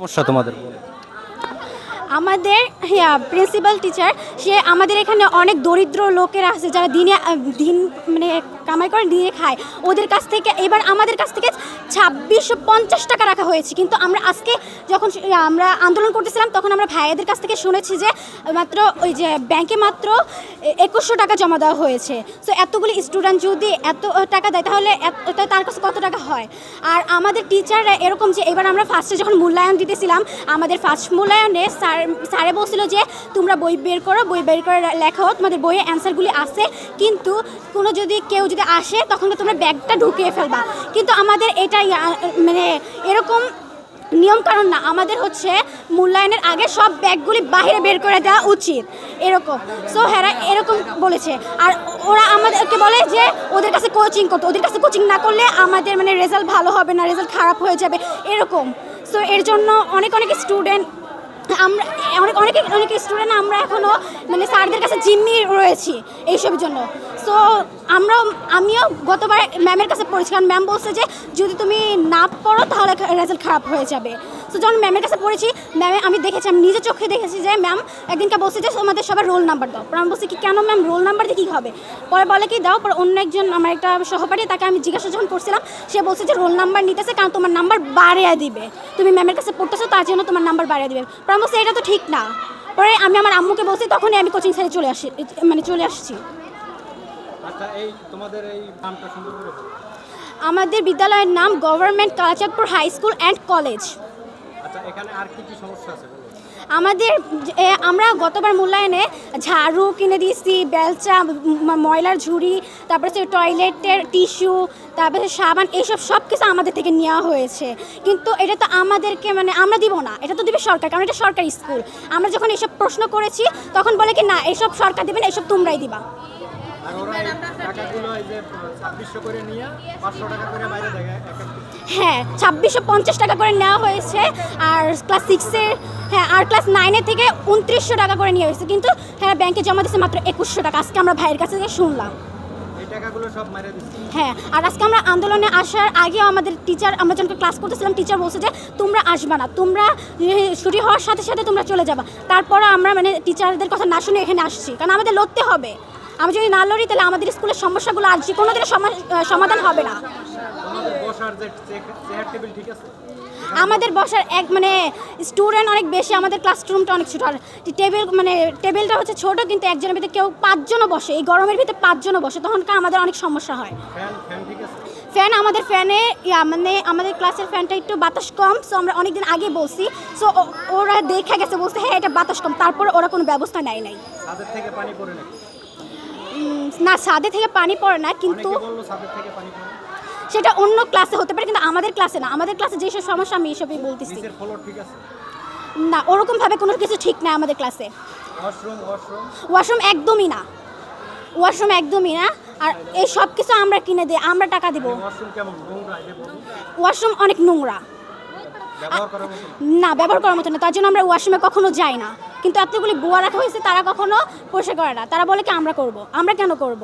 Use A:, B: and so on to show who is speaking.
A: সমস্যা তোমাদের?
B: আমাদের হ্যাঁ প্রিন্সিপাল টিচার সে আমাদের এখানে অনেক দরিদ্র লোকেরা আছে যারা দিনে দিন মানে কামাই করে দিনে খায়। ওদের কাছ থেকে, এবার আমাদের কাছ থেকে ছাব্বিশশো পঞ্চাশ টাকা রাখা হয়েছে। কিন্তু আমরা আজকে যখন, আমরা আন্দোলন করতেছিলাম, তখন আমরা ভাইয়াদের কাছ থেকে শুনেছি যে মাত্র ওই যে ব্যাংকে মাত্র একুশশো টাকা জমা দেওয়া হয়েছে। সো এতগুলি স্টুডেন্ট যদি এত টাকা দেয়, তাহলে তার কাছে কত টাকা হয়? আর আমাদের টিচাররা এরকম যে, এবার আমরা ফার্স্টে যখন মূল্যায়ন দিতেছিলাম, আমাদের ফার্স্ট মূল্যায়নে স্যার স্যারে বলছিল যে তোমরা বই বের করো বই বের করে লেখো তোমাদের বইয়ে অ্যান্সারগুলি আছে কিন্তু কোনো যদি কেউ যদি আসে তখন তোমরা ব্যাগটা ঢুকিয়ে ফেলবা। কিন্তু আমাদের আহ, মানে এরকম নিয়ম কারণ না আমাদের হচ্ছে মূল্যায়নের আগে সব ব্যাগগুলি বাইরে বের করে দেওয়া উচিত এরকম। সো হ্যাঁ এরকম বলেছে। আর ওরা আমাদেরকে বলে যে ওদের কাছে কোচিং করতে ওদের কাছে কোচিং না করলে আমাদের মানে রেজাল্ট ভালো হবে না রেজাল্ট খারাপ হয়ে যাবে এরকম। সো এর জন্য অনেক অনেক স্টুডেন্ট আমরা, অনেক, অনেকে, অনেক স্টুডেন্ট আমরা এখনও মানে স্যারদের কাছে জিম্মি রয়েছি এইসব জন্য। সো আমরা আমিও গতবার ম্যামের কাছে পড়েছি। কারণ ম্যাম বলছে যে, যদি তুমি না পড়ো, তাহলে রেজাল্ট খারাপ হয়ে যাবে। সো যখন ম্যামের কাছে পড়েছি ম্যামে আমি দেখেছি আমি নিজে চোখে দেখেছি যে ম্যাম একদিনকে বলছে যে আমাদের সবার রোল নাম্বার দাও। পরে আমি বলছি কি কেন ম্যাম? রোল নাম্বার দিয়ে কী হবে? পরে বলে কি দাও। পরে অন্য একজন আমার একটা সহপাঠী তাকে আমি জিজ্ঞাসা যখন করছিলাম সে বলছে যে রোল নাম্বার নিতেছে কারণ তোমার নাম্বার বাড়িয়ে দিবে। তুমি ম্যামের কাছে পড়তেছো তার জন্য তোমার নাম্বার বাড়িয়ে দিবে। পরে আমি বলছি এটা তো ঠিক না। পরে আমি আমার আম্মুকে বলছি তখনই আমি কোচিং ছেড়ে চলে আসি মানে চলে আসছি।
A: আচ্ছা এই তোমাদের এই নামটা সুন্দর করে
B: আমাদের বিদ্যালয়ের নাম government Kalachandpur high school and college আমাদের যে- এ, আমরা গতবার মূল্যায়নে ঝাড়ু কিনে দিয়েছি বেলচা ময়লার ঝুড়ি তারপরে হচ্ছে টয়লেটের টিস্যু তারপরে সাবান এইসব সব কিছু আমাদের থেকে নেওয়া হয়েছে। কিন্তু এটা তো আমাদেরকে মানে আমরা দিব না এটা তো দিবে সরকার কারণ এটা সরকারি স্কুল। আমরা যখন এসব প্রশ্ন করেছি তখন বলে কি না এসব সরকার দিবে না এসব তোমরাই দিবা। হ্যাঁ ছাব্বিশশো পঞ্চাশ টাকা করে নেওয়া হয়েছে আর ক্লাস সিক্সের হ্যাঁ আর ক্লাস নাইনের থেকে উনত্রিশশো টাকা করে নিয়ে হয়েছে। কিন্তু হ্যাঁ ব্যাংকে জমা দিচ্ছে মাত্র একুশশো টাকা। আজকে আমরা ভাইয়ের কাছে শুনলাম। হ্যাঁ আর আজকে আমরা আন্দোলনে আসার আগেও আমাদের টিচার আমরা যখন ক্লাস করতেছিলাম টিচার বলছে যে তোমরা আসবা না। তোমরা ছুটি হওয়ার সাথে সাথে তোমরা চলে যাবা। তারপরে আমরা মানে টিচারদের কথা না শুনে এখানে আসছি। কারণ আমাদের লড়তে হবে। আমি যদি না লড়ি তাহলে আমাদের স্কুলের সমস্যাগুলো আর যে কোনো দিনের সমা- আহ, সমাধান হবে না। আমাদের বসার এক মানে স্টুডেন্ট অনেক বেশি আমাদের ক্লাসরুমটা অনেক ছোটো। আর টেবিল মানে টেবিলটা হচ্ছে ছোট কিন্তু একজনের ভিতরে কেউ পাঁচজনও বসে। এই গরমের ভিতরে পাঁচজনও বসে। তখনকার আমাদের অনেক সমস্যা হয়।
A: ফ্যান
B: আমাদের ফ্যানে মানে আমাদের ক্লাসের ফ্যানটা একটু বাতাস কম সো আমরা অনেক দিন আগে বলছি। সো ওরা দেখে গেছে বলছে হ্যাঁ এটা বাতাস কম। তারপর ওরা কোনো ব্যবস্থা নেয় নাই।
A: থেকে পানি পড়ে
B: না ছাদে থেকে পানি পড়ে না কিন্তু সেটা অন্য ক্লাসে হতে পারে কিন্তু আমাদের ক্লাসে না। আমাদের ক্লাসে যেসব সমস্যা আমি এসবই বলতেছি। না ওরকমভাবে কোনো কিছু ঠিক না আমাদের ক্লাসে
A: ওয়াশরুম
B: একদমই না। ওয়াশরুম একদমই না। আর এই সব কিছু আমরা কিনে দিই আমরা টাকা দিব।
A: ওয়াশরুম
B: অনেক নোংরা।
A: না।
B: ব্যবহার করার মতো না। তার জন্য আমরা ওয়াশরুমে কখনো যাই না। কিন্তু এতগুলি গোয়া রাখা হয়েছে, তারা কখনো পরিষ্কার করে না। তারা বলে কি, আমরা করব। আমরা কেন করব?